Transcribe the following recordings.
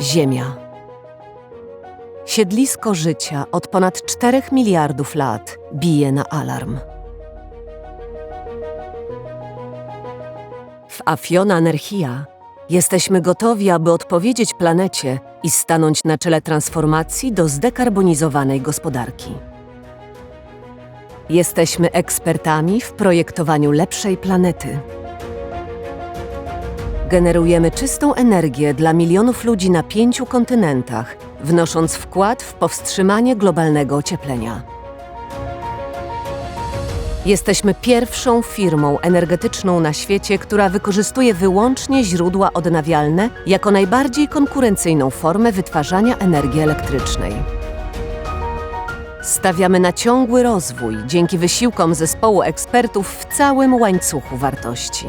Ziemia. Siedlisko życia od ponad 4 miliardów lat bije na alarm. W Afiona Energia jesteśmy gotowi, aby odpowiedzieć planecie i stanąć na czele transformacji do zdekarbonizowanej gospodarki. Jesteśmy ekspertami w projektowaniu lepszej planety. Generujemy czystą energię dla milionów ludzi na pięciu kontynentach, wnosząc wkład w powstrzymanie globalnego ocieplenia. Jesteśmy pierwszą firmą energetyczną na świecie, która wykorzystuje wyłącznie źródła odnawialne jako najbardziej konkurencyjną formę wytwarzania energii elektrycznej. Stawiamy na ciągły rozwój dzięki wysiłkom zespołu ekspertów w całym łańcuchu wartości.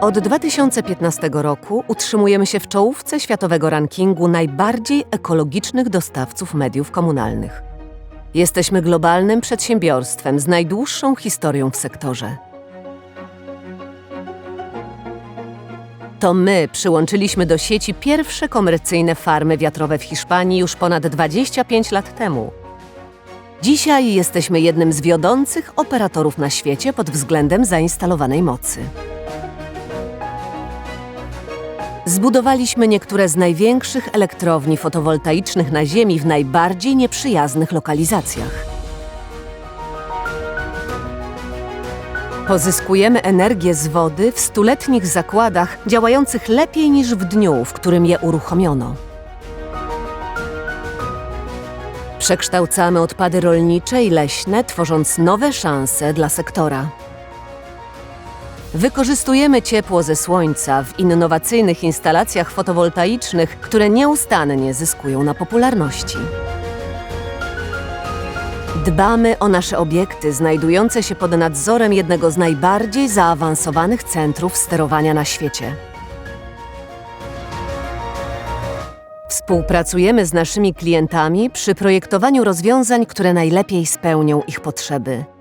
Od 2015 roku utrzymujemy się w czołówce światowego rankingu najbardziej ekologicznych dostawców mediów komunalnych. Jesteśmy globalnym przedsiębiorstwem z najdłuższą historią w sektorze. To my przyłączyliśmy do sieci pierwsze komercyjne farmy wiatrowe w Hiszpanii już ponad 25 lat temu. Dzisiaj jesteśmy jednym z wiodących operatorów na świecie pod względem zainstalowanej mocy. Zbudowaliśmy niektóre z największych elektrowni fotowoltaicznych na Ziemi w najbardziej nieprzyjaznych lokalizacjach. Pozyskujemy energię z wody w stuletnich zakładach działających lepiej niż w dniu, w którym je uruchomiono. Przekształcamy odpady rolnicze i leśne, tworząc nowe szanse dla sektora. Wykorzystujemy ciepło ze słońca w innowacyjnych instalacjach fotowoltaicznych, które nieustannie zyskują na popularności. Dbamy o nasze obiekty znajdujące się pod nadzorem jednego z najbardziej zaawansowanych centrów sterowania na świecie. Współpracujemy z naszymi klientami przy projektowaniu rozwiązań, które najlepiej spełnią ich potrzeby.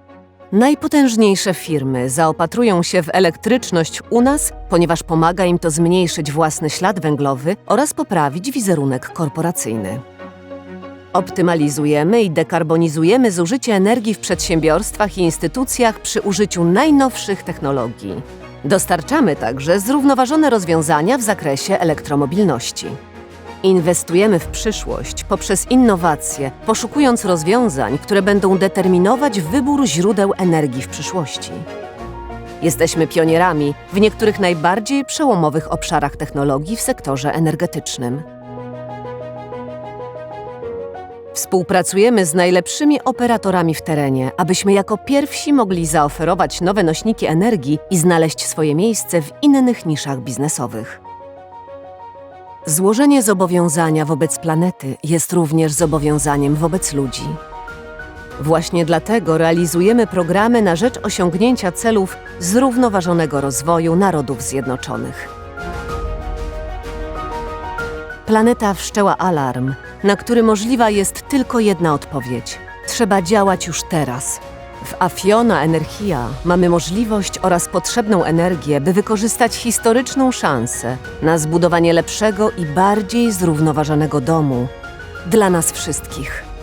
Najpotężniejsze firmy zaopatrują się w elektryczność u nas, ponieważ pomaga im to zmniejszyć własny ślad węglowy oraz poprawić wizerunek korporacyjny. Optymalizujemy i dekarbonizujemy zużycie energii w przedsiębiorstwach i instytucjach przy użyciu najnowszych technologii. Dostarczamy także zrównoważone rozwiązania w zakresie elektromobilności. Inwestujemy w przyszłość poprzez innowacje, poszukując rozwiązań, które będą determinować wybór źródeł energii w przyszłości. Jesteśmy pionierami w niektórych najbardziej przełomowych obszarach technologii w sektorze energetycznym. Współpracujemy z najlepszymi operatorami w terenie, abyśmy jako pierwsi mogli zaoferować nowe nośniki energii i znaleźć swoje miejsce w innych niszach biznesowych. Złożenie zobowiązania wobec planety jest również zobowiązaniem wobec ludzi. Właśnie dlatego realizujemy programy na rzecz osiągnięcia celów zrównoważonego rozwoju Narodów Zjednoczonych. Planeta wszczęła alarm, na który możliwa jest tylko jedna odpowiedź. Trzeba działać już teraz. W Afiona Energia mamy możliwość oraz potrzebną energię, by wykorzystać historyczną szansę na zbudowanie lepszego i bardziej zrównoważonego domu dla nas wszystkich.